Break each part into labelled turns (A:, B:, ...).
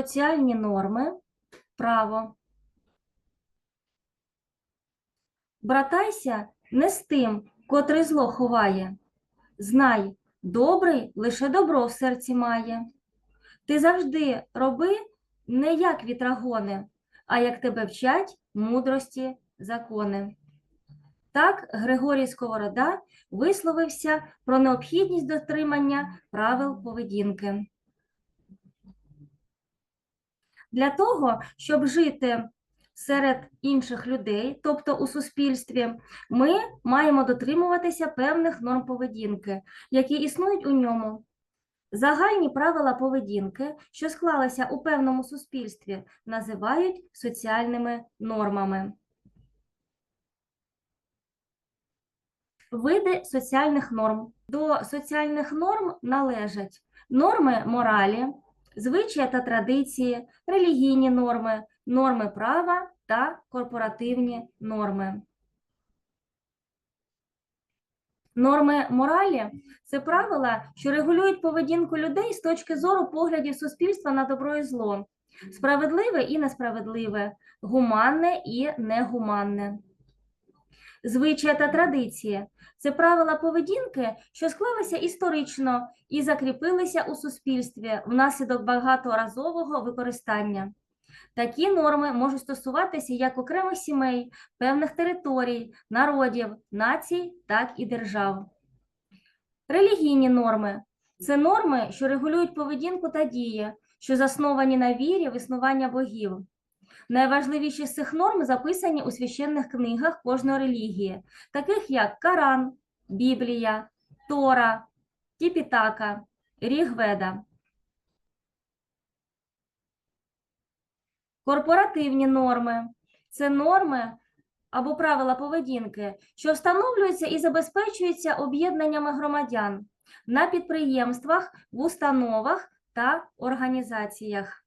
A: соціальні норми, право. Братайся не з тим, котрий зло ховає. Знай, добрий лише добро в серці має. Ти завжди роби не як вітрагони, а як тебе вчать мудрості закони. Так Григорій Сковорода висловився про необхідність дотримання правил поведінки. Для того, щоб жити серед інших людей, тобто у суспільстві, ми маємо дотримуватися певних норм поведінки, які існують у ньому. Загальні правила поведінки, що склалися у певному суспільстві, називають соціальними нормами. Види соціальних норм. До соціальних норм належать норми моралі, звичаї та традиції, релігійні норми, норми права та корпоративні норми. Норми моралі це правила, що регулюють поведінку людей з точки зору поглядів суспільства на добро і зло, справедливе і несправедливе, гуманне і негуманне. Звичаї та традиції це правила поведінки, що склалися історично і закріпилися у суспільстві внаслідок багаторазового використання. Такі норми можуть стосуватися як окремих сімей, певних територій, народів, націй, так і держав. Релігійні норми це норми, що регулюють поведінку та дії, що засновані на вірі в існування богів. Найважливіші з цих норм записані у священних книгах кожної релігії, таких як Коран, Біблія, Тора, Тіпітака, Рігведа. Корпоративні норми це норми або правила поведінки, що встановлюються і забезпечуються об'єднаннями громадян на підприємствах, в установах та організаціях.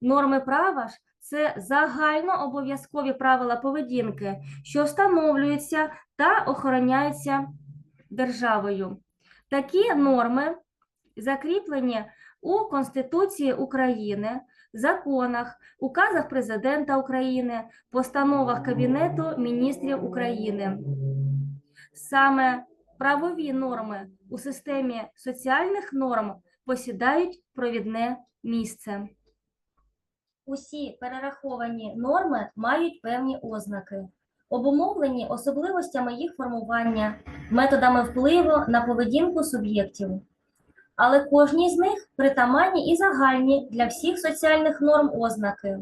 A: Норми права ж це загально обов'язкові правила поведінки, що встановлюються та охороняються державою. Такі норми закріплені у Конституції України, законах, указах Президента України, постановах Кабінету міністрів України. Саме правові норми у системі соціальних норм посідають провідне місце. Усі перераховані норми мають певні ознаки, обумовлені особливостями їх формування, методами впливу на поведінку суб'єктів. Але кожній з них притаманні і загальні для всіх соціальних норм ознаки.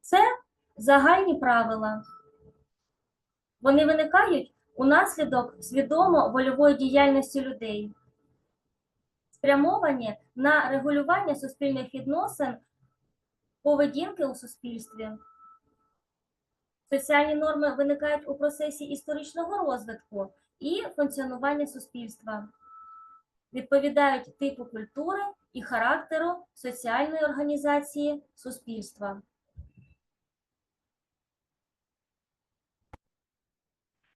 A: Це загальні правила. Вони виникають унаслідок свідомо вольової діяльності людей, спрямовані на регулювання суспільних відносин поведінки у суспільстві. Соціальні норми виникають у процесі історичного розвитку і функціонування суспільства, відповідають типу культури і характеру соціальної організації суспільства.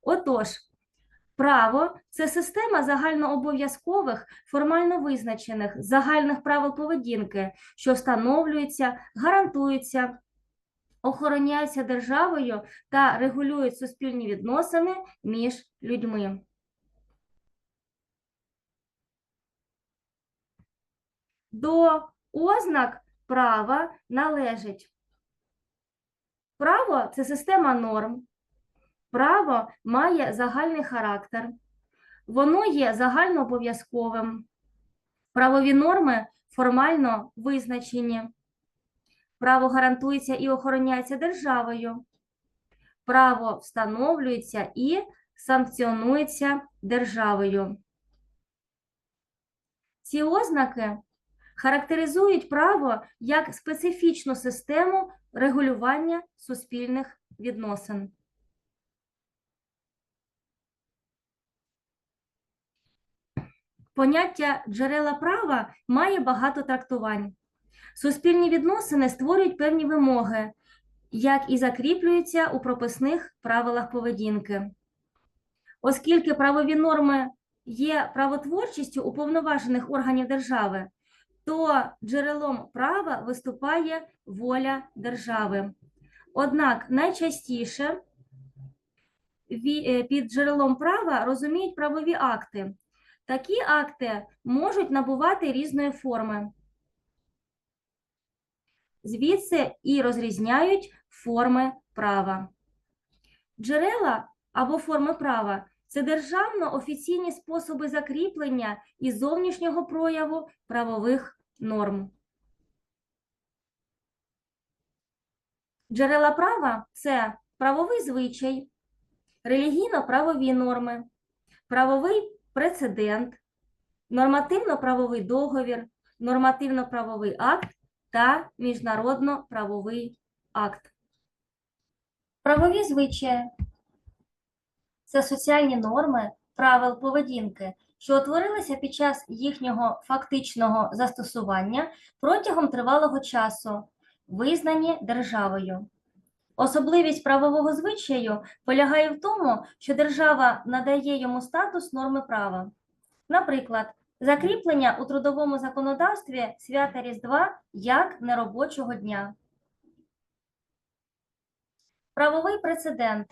A: Отож, право це система загальнообов'язкових, формально визначених загальних правил поведінки, що встановлюються, гарантуються, охороняються державою та регулюють суспільні відносини між людьми. До ознак права належить право це система норм. Право має загальний характер, воно є загальнообов'язковим. Правові норми формально визначені. Право гарантується і охороняється державою. Право встановлюється і санкціонується державою. Ці ознаки характеризують право як специфічну систему регулювання суспільних відносин. Поняття джерела права має багато трактувань. Суспільні відносини створюють певні вимоги, як і закріплюються у прописних правилах поведінки. Оскільки правові норми є правотворчістю уповноважених органів держави, то джерелом права виступає воля держави. Однак найчастіше е, під джерелом права розуміють правові акти. Такі акти можуть набувати різної форми. Звідси і розрізняють форми права. Джерела або форми права це державно-офіційні способи закріплення і зовнішнього прояву правових норм. Джерела права це правовий звичай, релігійно-правові норми, правовий прецедент, нормативно-правовий договір, нормативно-правовий акт та міжнародно-правовий акт. Правові звичаї це соціальні норми правил поведінки, що утворилися під час їхнього фактичного застосування протягом тривалого часу, визнані державою. Особливість правового звичаю полягає в тому, що держава надає йому статус норми права. Наприклад, закріплення у трудовому законодавстві свята Різдва як неробочого дня. Правовий прецедент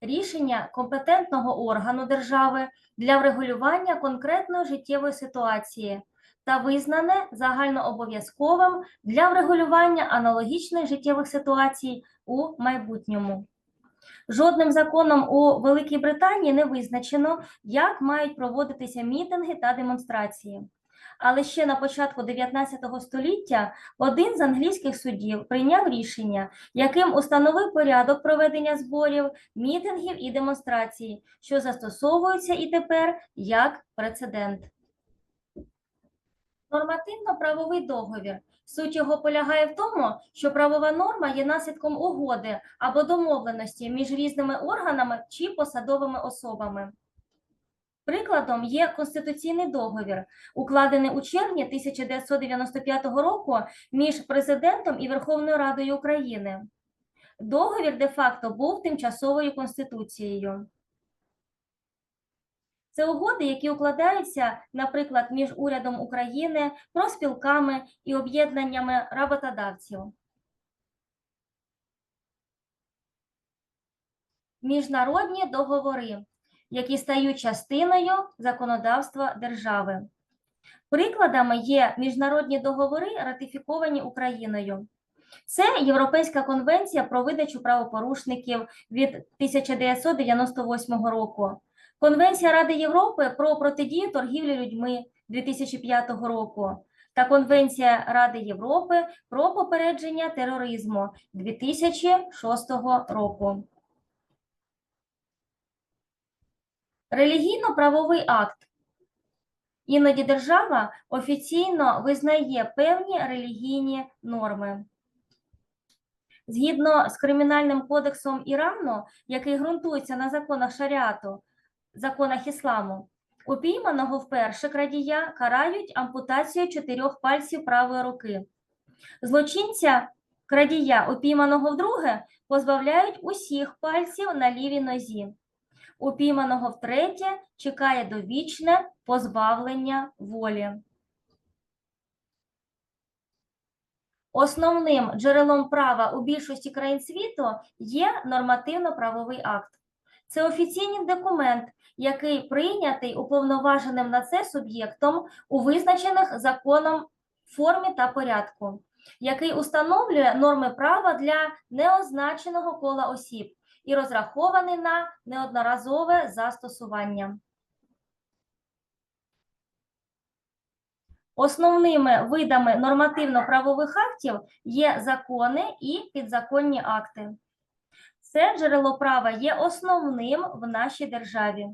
A: рішення компетентного органу держави для врегулювання конкретної життєвої ситуації та визнане загальнообов'язковим для врегулювання аналогічних життєвих ситуацій у майбутньому. Жодним законом у Великій Британії не визначено, як мають проводитися мітинги та демонстрації. Але ще на початку 19 століття один з англійських судів прийняв рішення, яким установив порядок проведення зборів, мітингів і демонстрацій, що застосовуються і тепер як прецедент. Нормативно-правовий договір. Суть його полягає в тому, що правова норма є наслідком угоди або домовленості між різними органами чи посадовими особами. Прикладом є Конституційний договір, укладений у червні 1995 року між президентом і Верховною Радою України. Договір де-факто був тимчасовою конституцією. Це угоди, які укладаються, наприклад, між урядом України, профспілками і об'єднаннями роботодавців. Міжнародні договори, які стають частиною законодавства держави. Прикладами є міжнародні договори, ратифіковані Україною. Це Європейська конвенція про видачу правопорушників від 1998 року. Конвенція Ради Європи про протидію торгівлі людьми 2005 року та Конвенція Ради Європи про попередження тероризму 2006 року. Релігійно-правовий акт. Іноді держава офіційно визнає певні релігійні норми. Згідно з Кримінальним кодексом Ірану, який ґрунтується на законах шаріату, законах ісламу, упійманого вперше крадія карають ампутацією чотирьох пальців правої руки. Злочинця крадія, упійманого вдруге, позбавляють усіх пальців на лівій нозі. Упійманого втретє чекає довічне позбавлення волі. Основним джерелом права у більшості країн світу є нормативно-правовий акт. Це офіційний документ, який прийнятий уповноваженим на це суб'єктом у визначених законом формі та порядку, який установлює норми права для неозначеного кола осіб і розрахований на неодноразове застосування. Основними видами нормативно-правових актів є закони і підзаконні акти. Це джерело права є основним в нашій державі.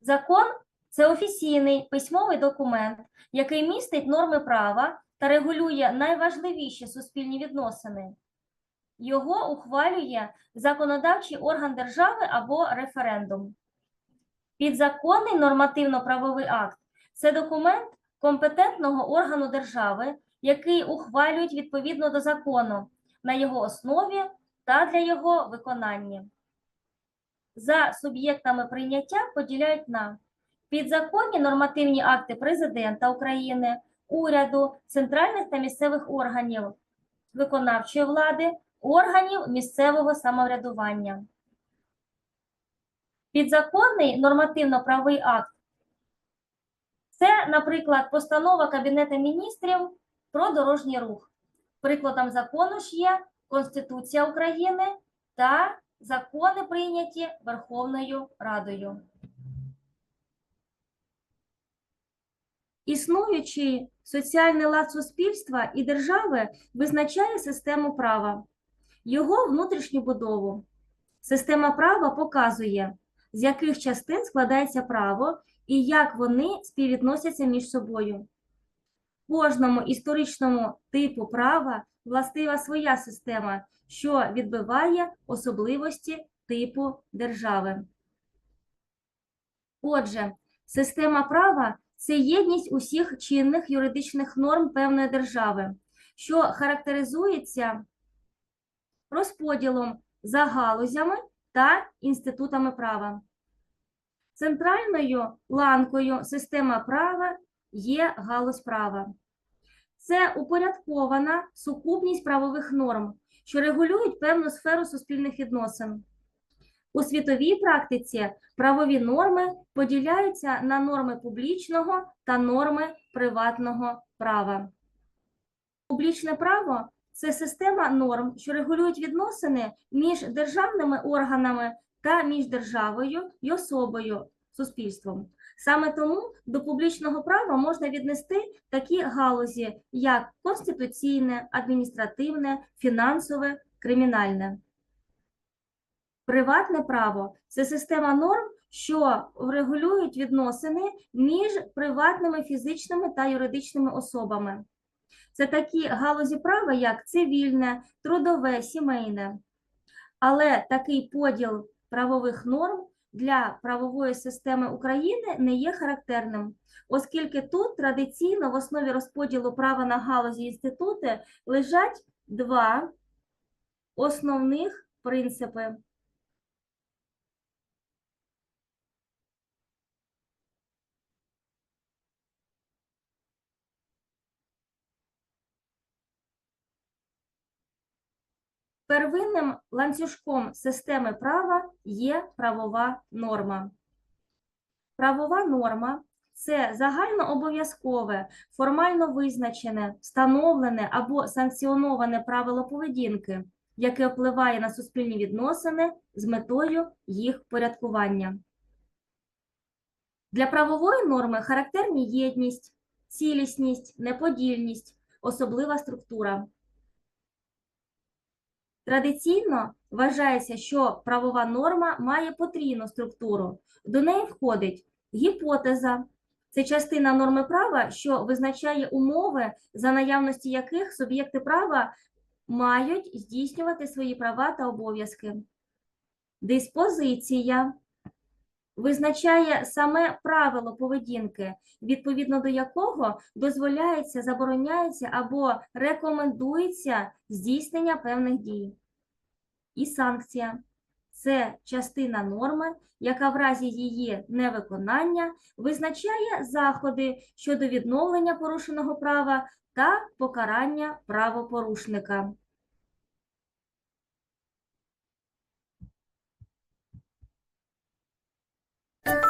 A: Закон це офіційний письмовий документ, який містить норми права та регулює найважливіші суспільні відносини. Його ухвалює законодавчий орган держави або референдум. Підзаконний нормативно-правовий акт це документ компетентного органу держави, який ухвалюють відповідно до закону на його основі та для його виконання. За суб'єктами прийняття поділяють на підзаконні нормативні акти Президента України, уряду, центральних та місцевих органів виконавчої влади, органів місцевого самоврядування. Підзаконний нормативно-правовий акт це, наприклад, постанова Кабінету міністрів про дорожній рух. Прикладом закону ж є Конституція України та закони, прийняті Верховною Радою. Існуючий соціальний лад суспільства і держави визначає систему права, його внутрішню будову. Система права показує, з яких частин складається право і як вони співвідносяться між собою. Кожному історичному типу права властива своя система, що відбиває особливості типу держави. Отже, система права це єдність усіх чинних юридичних норм певної держави, що характеризується розподілом за галузями та інститутами права. Центральною ланкою система права є галузь права. Це упорядкована сукупність правових норм, що регулюють певну сферу суспільних відносин. У світовій практиці правові норми поділяються на норми публічного та норми приватного права. Публічне право це система норм, що регулюють відносини між державними органами та між державою і особою суспільством. Саме тому до публічного права можна віднести такі галузі, як конституційне, адміністративне, фінансове, кримінальне. Приватне право це система норм, що регулюють відносини між приватними фізичними та юридичними особами. Це такі галузі права, як цивільне, трудове, сімейне. Але такий поділ правових норм для правової системи України не є характерним, оскільки тут традиційно в основі розподілу права на галузі інститути лежать два основних принципи. Первинним ланцюжком системи права є правова норма. Правова норма це загальнообов'язкове, формально визначене, встановлене або санкціоноване правило поведінки, яке впливає на суспільні відносини з метою їх порядкування. Для правової норми характерні єдність, цілісність, неподільність, особлива структура. Традиційно вважається, що правова норма має потрійну структуру. До неї входить гіпотеза, це частина норми права, що визначає умови, за наявності яких суб'єкти права мають здійснювати свої права та обов'язки. Диспозиція визначає саме правило поведінки, відповідно до якого дозволяється, забороняється або рекомендується здійснення певних дій. І санкція це частина норми, яка в разі її невиконання визначає заходи щодо відновлення порушеного права та покарання правопорушника.